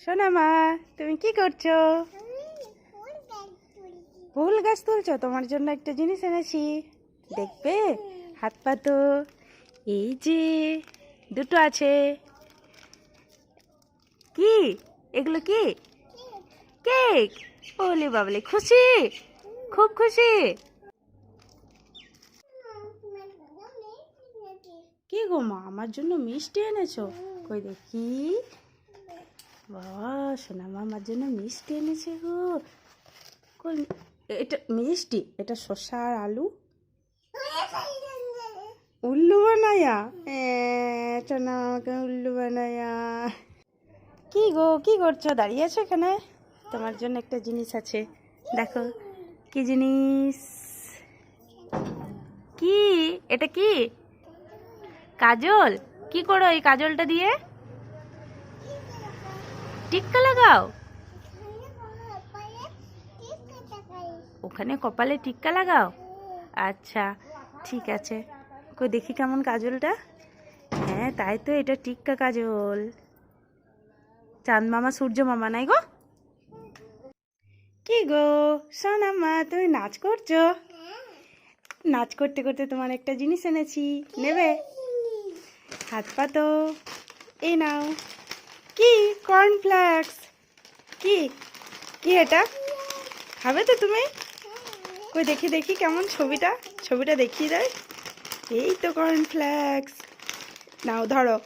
সোনা মা, তুমি কি করছ? ফুল গাছ তুলছো? তোমার জন্য একটা জিনিস এনেছি। দেখবে? হাত পাতো এই যে, দুটো আছে। কি? এগুলো কি? কেক। ওলে বাবলি, খুশি? খুব খুশি? কি গো মা, আমার জন্য মিষ্টি এনেছো? কই দেখি। বাবা সোনা আমার জন্য মিষ্টি এনেছে গো। এটা মিষ্টি? এটা শসা আর আলু? উল্লু বানায়া? এ, সোনা আমাকে উল্লু বানায়া। কি গো কি করছ? দাঁড়িয়ে আছো এখানে? তোমার জন্য একটা জিনিস আছে। দেখো কি জিনিস? কি? এটা কি? কাজল? কি করো এই কাজলটা দিয়ে? টিক্কা লাগাও। ওখানে কপালে টিক্কা লাগাও? আচ্ছা ঠিক আছে। কই, দেখি কেমন কাজলটা। হ্যাঁ তাই তো এটা টিক্কা কাজল। চাঁদ মামা, সূর্য মামা, নাই গো? কি গো, সোনা মা, তুমি নাচ করছ? নাচ করতে করতে তোমার একটা জিনিস এনেছি। নেবে? হাত পাতো এই নাও। কি? কর্নফ্লেক্স কি? কি এটা? খাবে তো তুমি? কই, দেখি দেখি কেমন ছবিটা? ছবিটা দেখিয়ে দেয়। এই তো কর্নফ্লেক্স নাও, ধরো।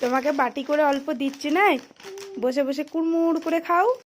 তোমাকে বাটি করে অল্প দিচ্ছি, নাই? বসে বসে কুড়মুড় করে খাও।